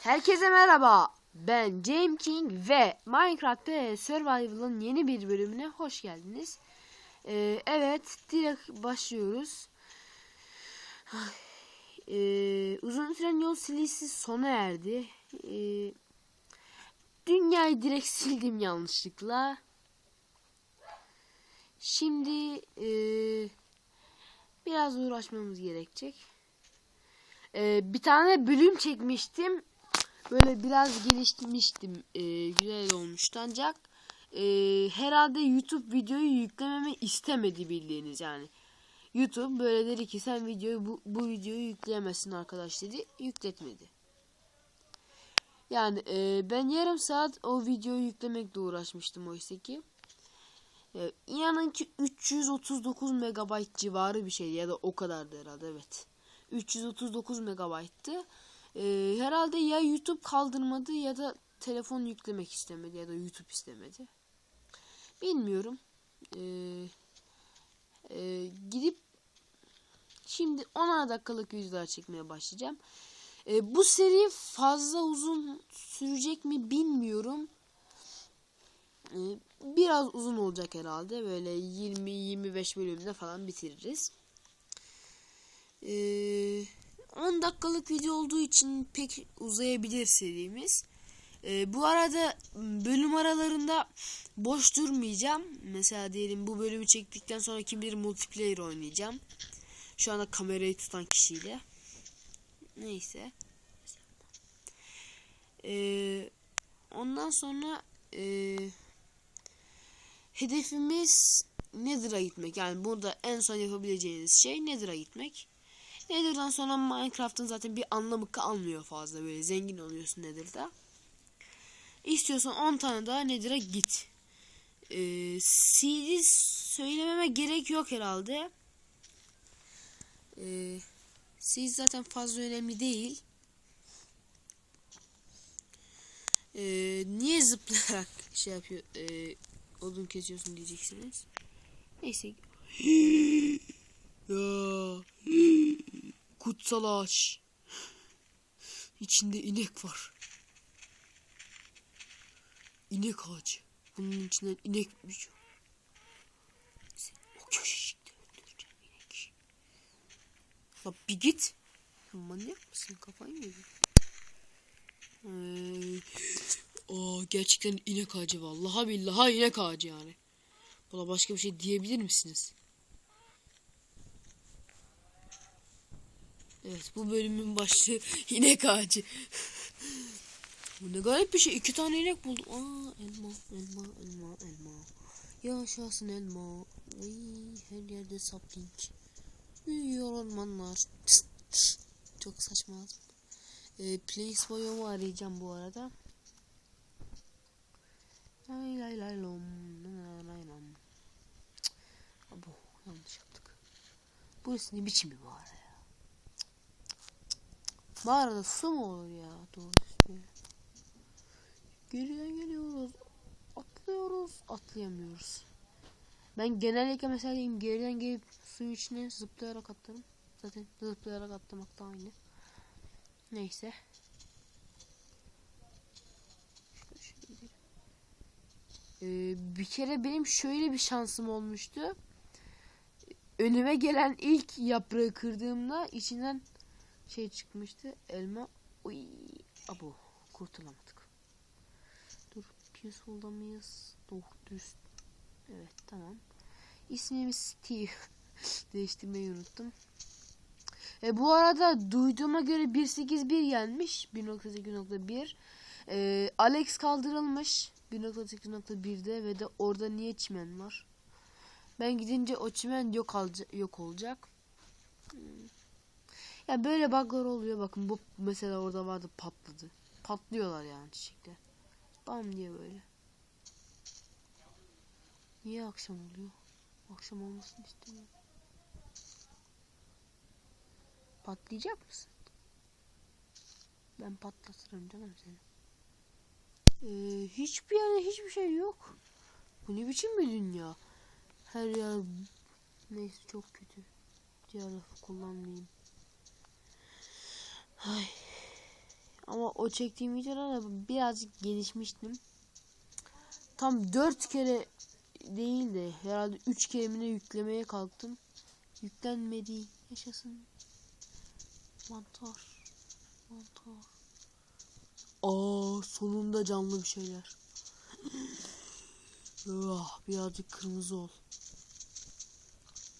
Herkese merhaba. Ben James King ve Minecraft'te Survival'ın yeni bir bölümüne hoş geldiniz. Ee, evet, direkt başlıyoruz. Ee, uzun süren yol silisi sona erdi. Ee, dünyayı direkt sildim yanlışlıkla. Şimdi ee, biraz uğraşmamız gerekecek. Ee, bir tane bölüm çekmiştim. Böyle biraz geliştirmiştim. Ee, güzel olmuştu ancak ee, herhalde YouTube videoyu yüklememi istemedi bildiğiniz yani. YouTube böyle dedi ki sen videoyu bu, bu videoyu yükleyemezsin arkadaş dedi. Yükletmedi. Yani ee, ben yarım saat o videoyu yüklemekle uğraşmıştım oysa ki. Ee, inanın ki 339 megabayt civarı bir şey ya da o kadardı herhalde evet. 339 megabayttı. Ee, herhalde ya YouTube kaldırmadı ya da telefon yüklemek istemedi ya da YouTube istemedi. Bilmiyorum. Ee, e, gidip şimdi 10 dakikalık videolar çekmeye başlayacağım. Ee, bu seri fazla uzun sürecek mi bilmiyorum. Ee, biraz uzun olacak herhalde. Böyle 20-25 bölümde falan bitiririz. Ee, 10 dakikalık video olduğu için pek uzayabilir serimiz. Ee, bu arada bölüm aralarında boş durmayacağım. Mesela diyelim bu bölümü çektikten sonra kim bilir multiplayer oynayacağım. Şu anda kamerayı tutan kişiyle. Neyse. Ee, ondan sonra e, hedefimiz Nether'a gitmek. Yani burada en son yapabileceğiniz şey Nether'a gitmek. Nether'dan sonra Minecraft'ın zaten bir anlamı kalmıyor fazla böyle zengin oluyorsun Nether'da. İstiyorsan 10 tane daha Nether'a git. Ee, CD söylememe gerek yok herhalde. Ee, CD zaten fazla önemli değil. Ee, niye zıplayarak şey yapıyor e, odun kesiyorsun diyeceksiniz. Neyse. ya. Kutsal ağaç. İçinde inek var. İnek ağacı. Bunun içinden inek. Seni o köşecikte öldüreceğim inek. La bir git. Ya Manyak mısın? Kafayı mı yedin? Ee, gerçekten inek ağacı vallahi billahi inek ağacı yani. Buna başka bir şey diyebilir misiniz? Evet bu bölümün başlığı inek ağacı. bu ne garip bir şey. İki tane inek buldum. Aa elma elma elma elma. Yaşasın elma. Ay, her yerde sapling. Büyüyor ormanlar. Çok saçma. E, Place Bio'mu arayacağım bu arada. Lay lay lay lom. Lay lay lom. Abo yanlış yaptık. Burası ne biçim bir mağara. Mağarada su mu olur ya? Doğru söylüyor. Geriden geliyoruz. Atlıyoruz. Atlayamıyoruz. Ben genellikle mesela diyeyim geriden gelip suyun içine zıplayarak atlarım. Zaten zıplayarak atlamak da aynı. Neyse. Ee, bir kere benim şöyle bir şansım olmuştu. Önüme gelen ilk yaprağı kırdığımda içinden şey çıkmıştı. Elma. Uy, abo kurtulamadık. Dur Peaceful'da mıyız? Doğru düz. Evet tamam. İsmimiz Steve. Değiştirmeyi unuttum. E, bu arada duyduğuma göre 1.8.1 gelmiş. 1.8.1. E, Alex kaldırılmış. 1.8.1'de ve de orada niye çimen var? Ben gidince o çimen yok, alca- yok olacak. Hmm. Ya böyle bug'lar oluyor. Bakın bu mesela orada vardı patladı. Patlıyorlar yani çiçekler. Bam diye böyle. Niye akşam oluyor? Akşam olmasını istemiyorum. Patlayacak mısın? Ben patlatırım canım seni. Ee, hiçbir yerde hiçbir şey yok. Bu ne biçim bir dünya? Her yer neyse çok kötü. Diğer lafı kullanmayayım. Ay. Ama o çektiğim videolarda birazcık gelişmiştim. Tam 4 kere değil de herhalde 3 kere mi ne yüklemeye kalktım. Yüklenmedi. Yaşasın. Mantar. Mantar. Aa sonunda canlı bir şeyler. Ah, birazcık kırmızı ol.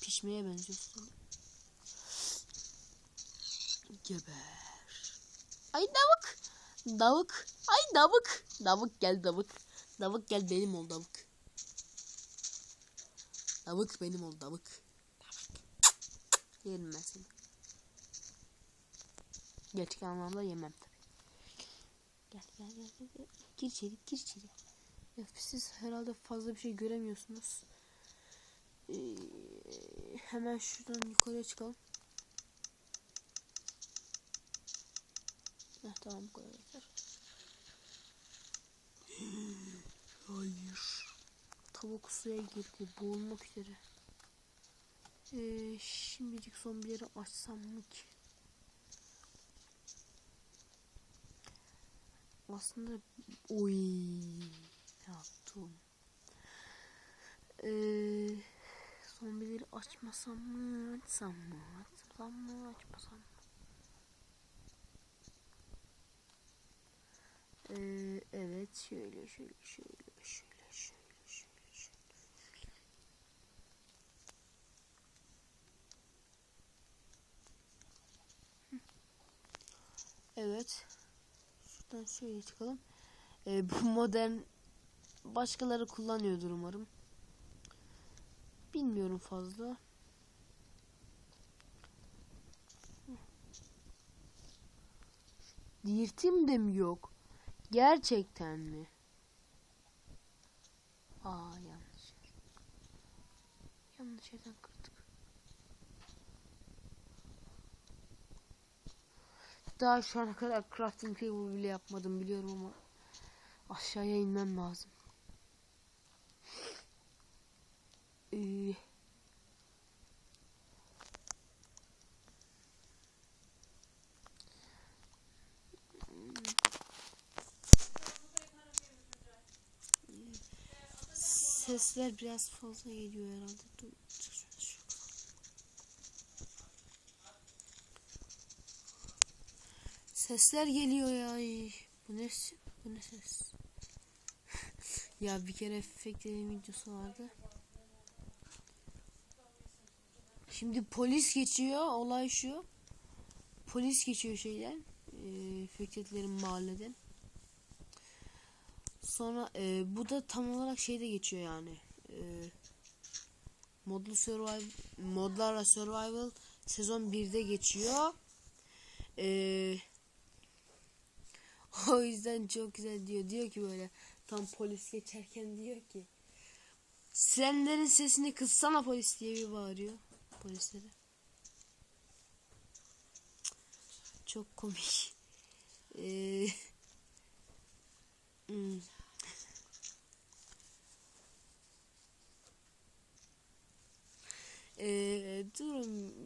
Pişmeye benziyorsun. Geber. Ay davuk. Davuk. Ay davuk. Davuk gel davuk. Davuk gel benim ol davuk. Davuk benim ol davuk. Davuk. Yerim ben seni. Gerçek anlamda yemem tabii. Gel gel gel gel. gel. Gir içeri gir içeri. Ya, siz herhalde fazla bir şey göremiyorsunuz. Ee, hemen şuradan yukarıya çıkalım. Heh, tamam bu kadar yeter. Hayır. Tavuk suya girdi. Boğulmak üzere. Ee, şimdilik zombileri açsam mı ki? Aslında oy yaptım? Ee, zombileri açmasam mı? Açsam mı? Açsam mı? Açmasam mı? Ee, evet şöyle şöyle şöyle şöyle şöyle şöyle şöyle. Evet. Şuradan şöyle çıkalım. Ee, bu modern başkaları kullanıyordur umarım. Bilmiyorum fazla. Dirtim de mi yok? Gerçekten mi? Aa yanlış. Yanlış yerden kırdık. Daha şu ana kadar crafting table bile yapmadım biliyorum ama aşağıya inmem lazım. Ee, sesler biraz fazla geliyor herhalde. Dur. Sesler geliyor ya. Bu ne, bu ne ses? ya bir kere efektlerin videosu vardı. Şimdi polis geçiyor. Olay şu. Polis geçiyor şeyden. E, Fikretlerin mahalleden. Sonra e, bu da tam olarak şeyde geçiyor yani. E, modlu survival modlarla survival sezon 1'de geçiyor. E, o yüzden çok güzel diyor. Diyor ki böyle tam polis geçerken diyor ki Sirenlerin sesini kıssana polis diye bir bağırıyor polislere. Çok komik. Ee, hmm. Ee,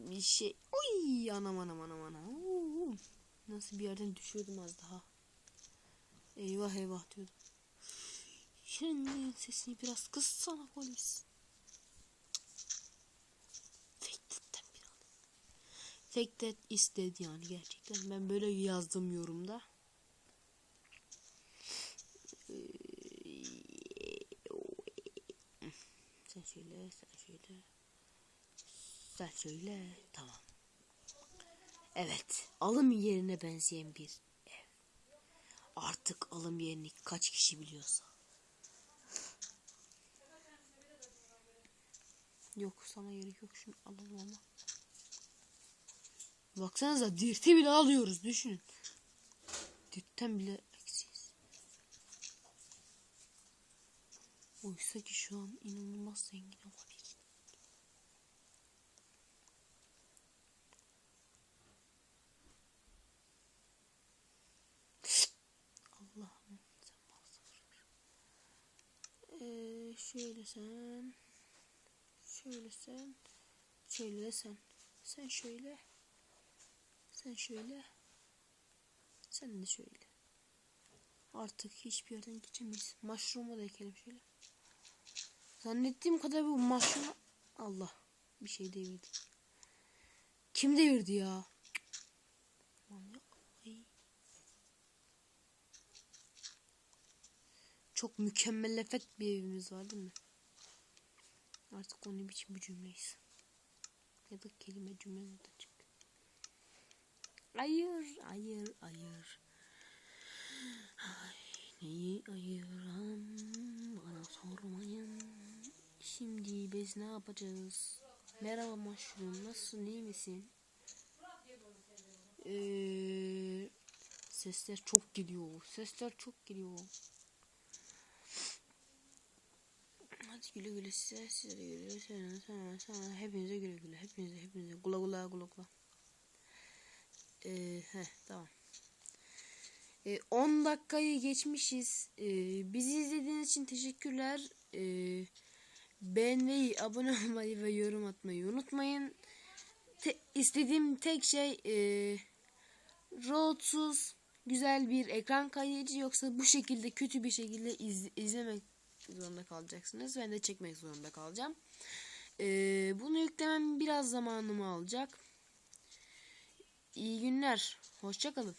bir şey. Oy anam anam anam anam. Oo, Nasıl bir yerden düşüyordum az daha. Eyvah eyvah diyordum. Şimdi sesini biraz kıssana polis. Fake dead is dead yani gerçekten. Ben böyle yazdım yorumda. Ee, Sen söyle, sen söyle. Sen söyle. Tamam. Evet. Alım yerine benzeyen bir ev. Artık alım yerini kaç kişi biliyorsa. Yok sana gerek yok şunu alalım ama. Baksanıza dirti bile alıyoruz düşünün. Dirtten bile Oysa ki şu an inanılmaz zengin olabiliriz. Allah'ım sen ver. Ee, şöyle sen. Şöyle sen. Şöyle sen. Sen şöyle. Sen şöyle. Sen de şöyle. Artık hiçbir yerden geçemeyiz. Mushroom'u da ekelim şöyle. Zannettiğim kadar bu mushroom... Allah. Bir şey devirdi. Kim devirdi ya? Çok mükemmel efekt bir evimiz var değil mi? Artık onun biçim bir cümleyiz. Ya da kelime cümle nereden çıktı? Hayır, hayır, hayır. Ay, neyi ayıram bana sormayın. Şimdi biz ne yapacağız? Merhaba Mushroom, nasılsın, iyi misin? Ee, sesler çok geliyor, sesler çok geliyor. Hadi güle güle size, size de güle güle, sana, sana, sana, hepinize güle güle, hepinize, hepinize, gula gula, gula gula. Ee, heh, tamam. Ee, 10 dakikayı geçmişiz. Ee, bizi izlediğiniz için teşekkürler. Ee, beğenmeyi, abone olmayı ve yorum atmayı unutmayın. Te- istediğim tek şey e, roadsuz güzel bir ekran kaydedici yoksa bu şekilde kötü bir şekilde iz- izlemek zorunda kalacaksınız. Ben de çekmek zorunda kalacağım. Ee, bunu yüklemem biraz zamanımı alacak. İyi günler. Hoşçakalın.